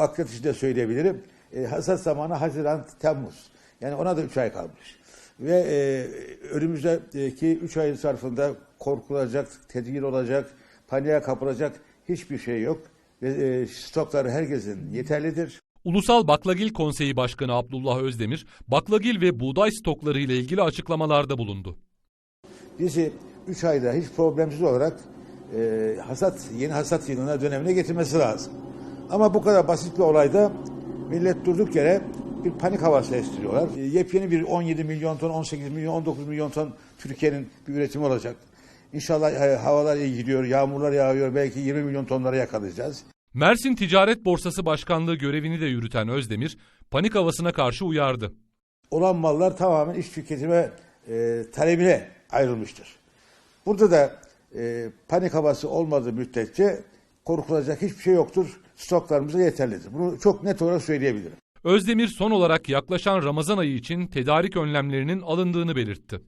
bakliyat için de söyleyebilirim. E, hasat zamanı Haziran, Temmuz. Yani ona da 3 ay kalmış. Ve e, önümüzdeki 3 ayın sarfında korkulacak, tedirgin olacak, paniğe kapılacak hiçbir şey yok. Ve e, stokları herkesin yeterlidir. Ulusal Baklagil Konseyi Başkanı Abdullah Özdemir, baklagil ve buğday stokları ile ilgili açıklamalarda bulundu. Bizi 3 ayda hiç problemsiz olarak e, hasat yeni hasat yılına dönemine getirmesi lazım. Ama bu kadar basit bir olayda millet durduk yere bir panik havası estiriyorlar. E, yepyeni bir 17 milyon ton, 18 milyon, 19 milyon ton Türkiye'nin bir üretimi olacak. İnşallah e, havalar iyi gidiyor, yağmurlar yağıyor, belki 20 milyon tonlara yakalayacağız. Mersin Ticaret Borsası Başkanlığı görevini de yürüten Özdemir, panik havasına karşı uyardı. olan mallar tamamen iç tüketime e, talebine ayrılmıştır. Burada da e, panik havası olmadığı müddetçe korkulacak hiçbir şey yoktur. Stoklarımız da yeterlidir. Bunu çok net olarak söyleyebilirim. Özdemir son olarak yaklaşan Ramazan ayı için tedarik önlemlerinin alındığını belirtti.